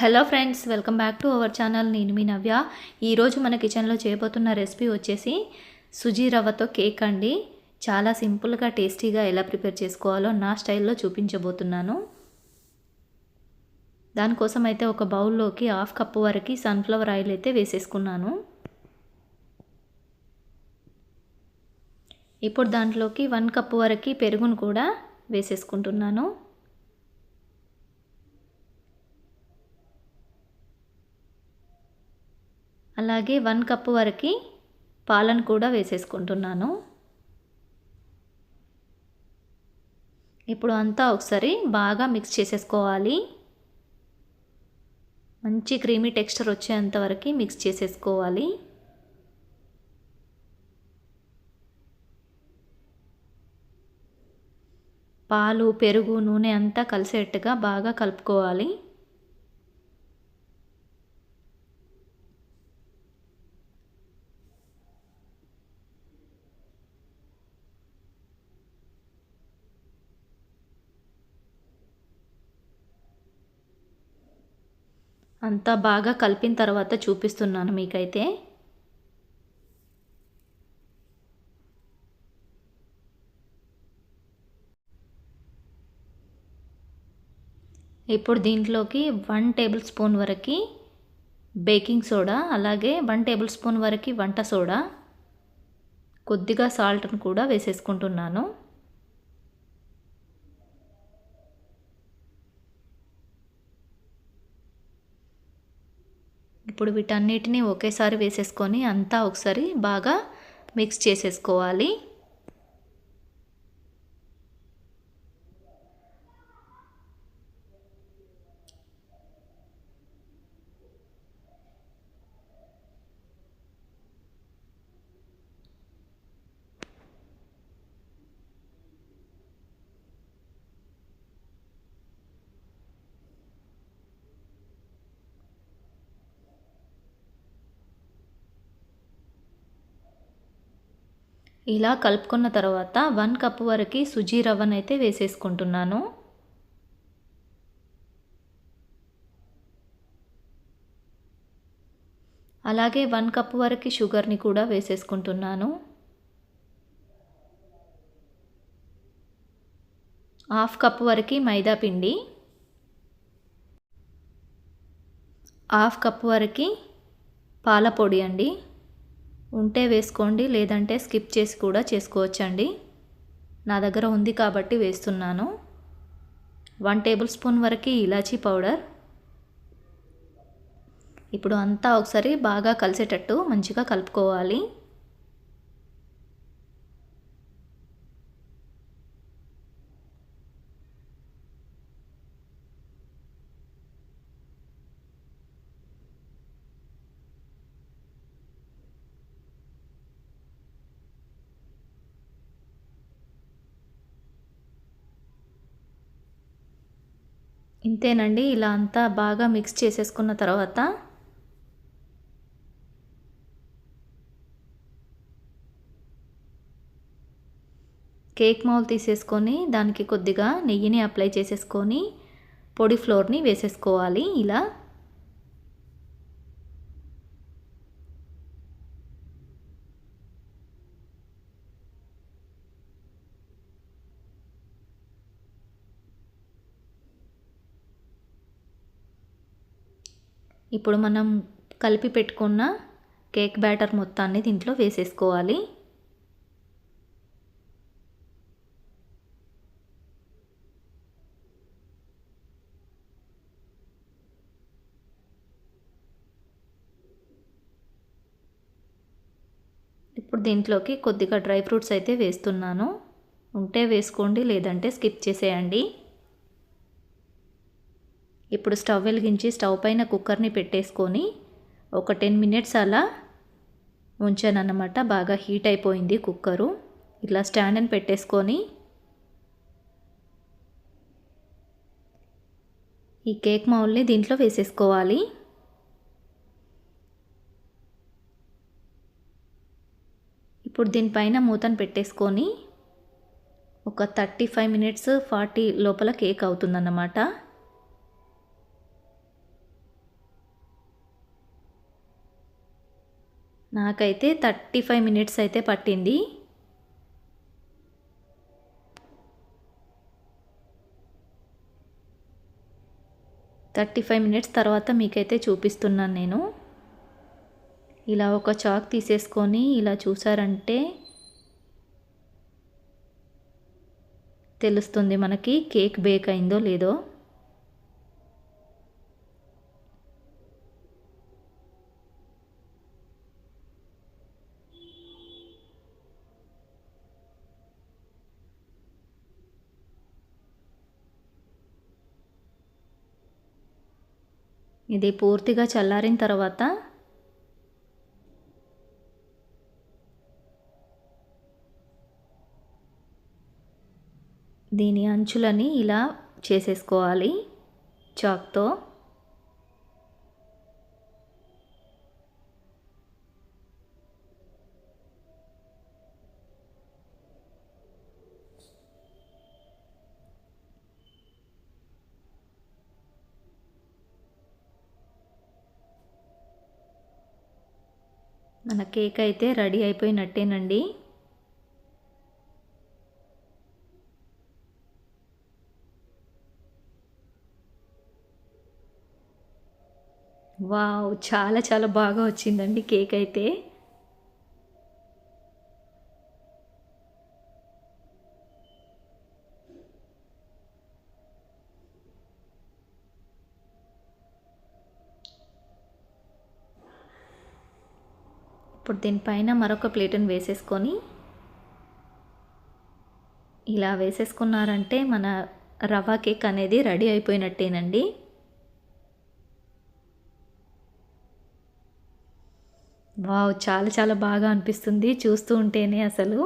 Hello friends welcome back to our channel. నేను మీ నవ్య. ఈరోజు మన కిచెన్లో చేయబోతున్న రెసిపీ వచ్చేసి సుజీ రవ్వతో కేక్ అండి. చాలా సింపుల్గా టేస్టీగా ఎలా ప్రిపేర్ చేసుకోవాలో నా స్టైల్లో చూపించబోతున్నాను. దానికోసం అయితే ఒక బౌల్లోకి హాఫ్ కప్పు వరకు సన్ఫ్లవర్ ఆయిల్ అయితే వేసేసుకున్నాను. ఇప్పుడు దాంట్లోకి వన్ కప్పు వరకు పెరుగును కూడా వేసేసుకుంటున్నాను. అలాగే వన్ కప్పు వరకు పాలను కూడా వేసేసుకుంటున్నాను. ఇప్పుడు అంతా ఒకసారి బాగా మిక్స్ చేసేసుకోవాలి. మంచి క్రీమీ టెక్స్చర్ వచ్చేంత వరకు మిక్స్ చేసేసుకోవాలి. పాలు పెరుగు నూనె అంతా కలిసేట్టుగా బాగా కలుపుకోవాలి. అంతా బాగా కలిపిన తర్వాత చూపిస్తున్నాను మీకైతే. ఇప్పుడు దీంట్లోకి వన్ టేబుల్ స్పూన్ వరకు బేకింగ్ సోడా అలాగే వన్ టేబుల్ స్పూన్ వరకు వంట సోడా కొద్దిగా సాల్ట్ను కూడా వేసేసుకుంటున్నాను. ఇప్పుడు వీటన్నిటిని ఒకేసారి వేసేసుకొని అంతా ఒకసారి బాగా మిక్స్ చేసేసుకోవాలి. ఇలా కలుపుకున్న తర్వాత వన్ కప్ వరకు సుజీ రవ్వనైతే వేసేసుకుంటున్నాను. అలాగే వన్ కప్ వరకు షుగర్ని కూడా వేసేసుకుంటున్నాను. హాఫ్ కప్ వరకు మైదా పిండి. హాఫ్ కప్ వరకు పాల పొడి అండి. ఉంటే వేసుకోండి లేదంటే స్కిప్ చేసి కూడా చేసుకోవచ్చండి. నా దగ్గర ఉంది కాబట్టి వేస్తున్నాను. వన్ టేబుల్ స్పూన్ వరకు ఇలాచీ పౌడర్. ఇప్పుడు అంతా ఒకసారి బాగా కలిసేటట్టు మంచిగా కలుపుకోవాలి. ఇంతేనండి ఇలా అంతా బాగా మిక్స్ చేసేసుకున్న తర్వాత కేక్ మౌల్ తీసేసుకొని దానికి కొద్దిగా నెయ్యిని అప్లై చేసేసుకొని పొడి ఫ్లోర్ని వేసేసుకోవాలి. ఇలా ఇప్పుడు మనం కలిపి పెట్టుకున్న కేక్ బ్యాటర్ మొత్తాన్ని దీంట్లో వేసేసుకోవాలి. ఇప్పుడు దీంట్లోకి కొద్దిగా డ్రై ఫ్రూట్స్ అయితే వేస్తున్నాను. ఉంటే వేసుకోండి లేదంటే స్కిప్ చేసేయండి. ఇప్పుడు స్టవ్ వెలిగించి స్టవ్ పైన కుక్కర్ని పెట్టేసుకొని ఒక టెన్ మినిట్స్ అలా ఉంచానన్నమాట. బాగా హీట్ అయిపోయింది కుక్కరు. ఇట్లా స్టాండ్ని పెట్టేసుకొని ఈ కేక్ మౌల్ని దీంట్లో వేసేసుకోవాలి. ఇప్పుడు దీనిపైన మూతను పెట్టేసుకొని ఒక థర్టీ ఫైవ్ మినిట్స్ ఫార్టీ లోపల కేక్ అవుతుందన్నమాట. నాకైతే థర్టీ ఫైవ్ మినిట్స్ అయితే పట్టింది. థర్టీ ఫైవ్ మినిట్స్ తర్వాత మీకైతే చూపిస్తున్నాను నేను. ఇలా ఒక చాక్ తీసేసుకొని ఇలా చూసారంటే తెలుస్తుంది మనకి కేక్ బేక్ అయిందో లేదో. ఇది పూర్తిగా చల్లారిన తర్వాత దీని అంచులని ఇలా చేసేసుకోవాలి చాక్తో. మన కేక్ అయితే రెడీ అయిపోయినట్టేనండి. వావ్ చాలా చాలా బాగా వచ్చిందండి కేక్ అయితే ఇప్పుడు దీనిపైన మరొక ప్లేట్ని వేసేసుకొని ఇలా వేసేసుకున్నారంటే మన రవా కేక్ అనేది రెడీ అయిపోయినట్టేనండి. వావ్ చాలా చాలా బాగా అనిపిస్తుంది చూస్తూ ఉంటేనే అసలు.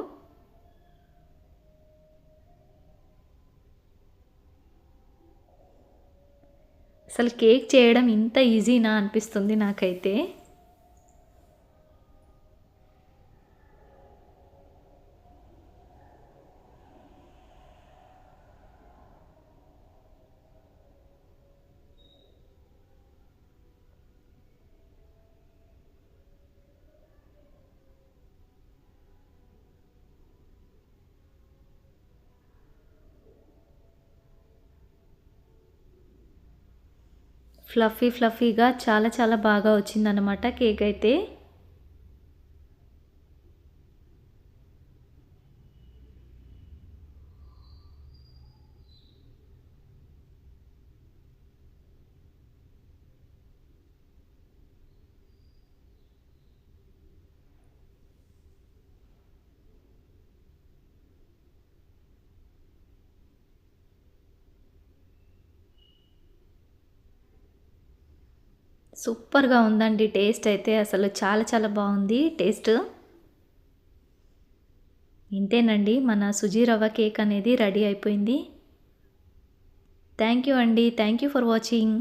అసలు కేక్ చేయడం ఇంత ఈజీనా అనిపిస్తుంది నాకైతే. ఫ్లఫీ ఫ్లఫీగా చాలా చాలా బాగా వచ్చిందనమాట కేక్ అయితే. సూపర్గా ఉందండి టేస్ట్ అయితే అసలు చాలా చాలా బాగుంది టేస్ట్. ఇంతేనండి మన సుజీ రవ్వ కేక్ అనేది రెడీ అయిపోయింది. థ్యాంక్ యూ అండి థ్యాంక్ యూ ఫర్ వాచింగ్.